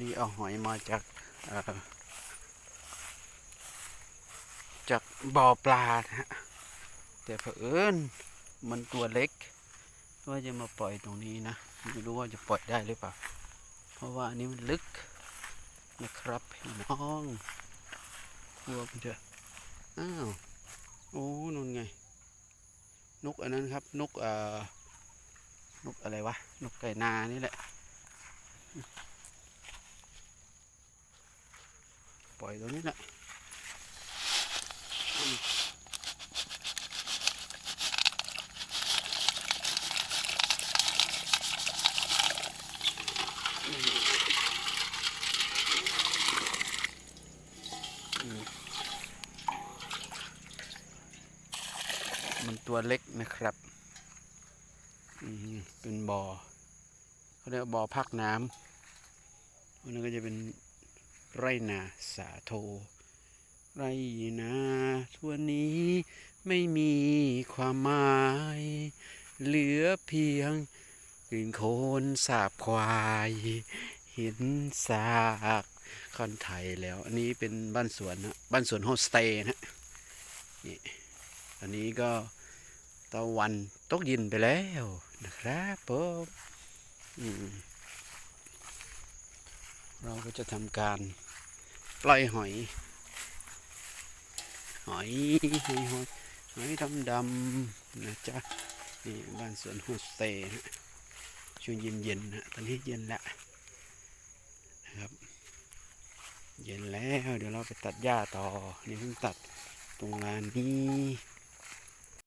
นี่เอาหอยมาจากจากบ่อปลาฮะแต่เผอิญมันตัวเล็ก ว่าจะมาปล่อยตรงนี้นะไม่รู้ว่าจะปล่อยได้หรือเปล่า เพราะว่าอันนี้มันลึกนะครับพี่น้องกลัวมันจะอ้าวโอ้นู่นไง นกอันนั้นครับ นกเอ่อนกอะไรวะ นกไก่นานี่แหละ ปล่อยตัวนี้แหละมันตัวเล็กนะครับอืมเป็นบ่อเขาเรียกบ่อพักน้ำอันนั้นก็จะเป็น ไรนาสาโท ไรนาทั่วนี้ไม่มีความหมาย เหลือเพียงกลิ่นโคนสาบควายเห็นซากคอนไทยแล้ว อันนี้เป็นบ้านสวนนะบ้านสวนโฮสเตย์นะนี่อันนี้ก็ตะวันตกยินไปแล้วนะครับผมอืม เราก็จะทำการปล่อยหอย หอยหอยหอยหอยดำดำนะจ๊ะนี่บ้านสวนโฮสเตย์นะช่วงเย็นเย็นๆนะตอนนี้เย็นแล้วนะครับ เย็นแล้วเดี๋ยวเราไปตัดหญ้าต่อนี่เพิ่งตัดตรงลานนี้